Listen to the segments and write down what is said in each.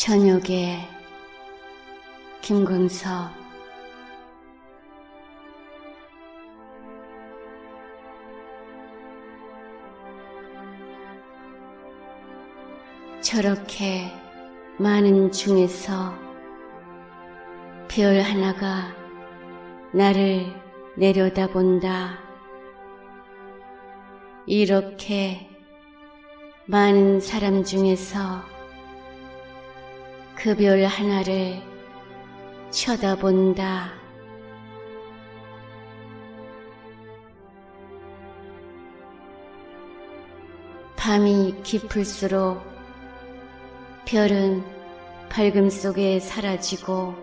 저녁에 김광석 저렇게 많은 중에서 별 하나가 나를 내려다본다. 이렇게 많은 사람 중에서 그 별 하나를 쳐다본다. 밤이 깊을수록 별은 밝음 속에 사라지고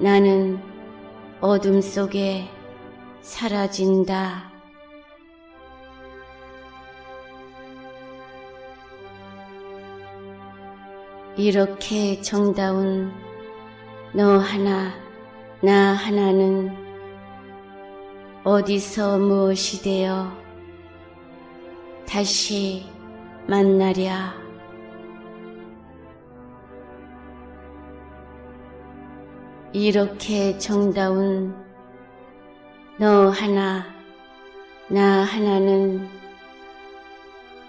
나는 어둠 속에 사라진다. 이렇게 정다운 너 하나, 나 하나는 어디서 무엇이 되어 다시 만나랴. 이렇게 정다운 너 하나, 나 하나는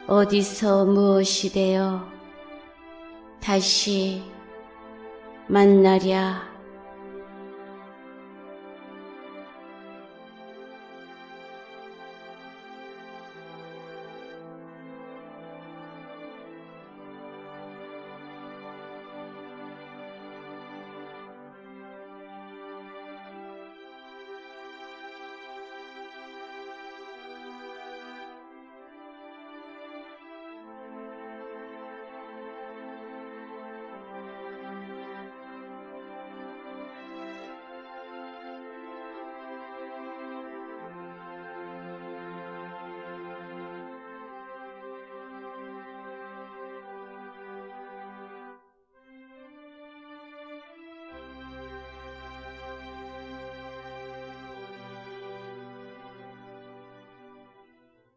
어디서 무엇이 되어 다시 만나랴.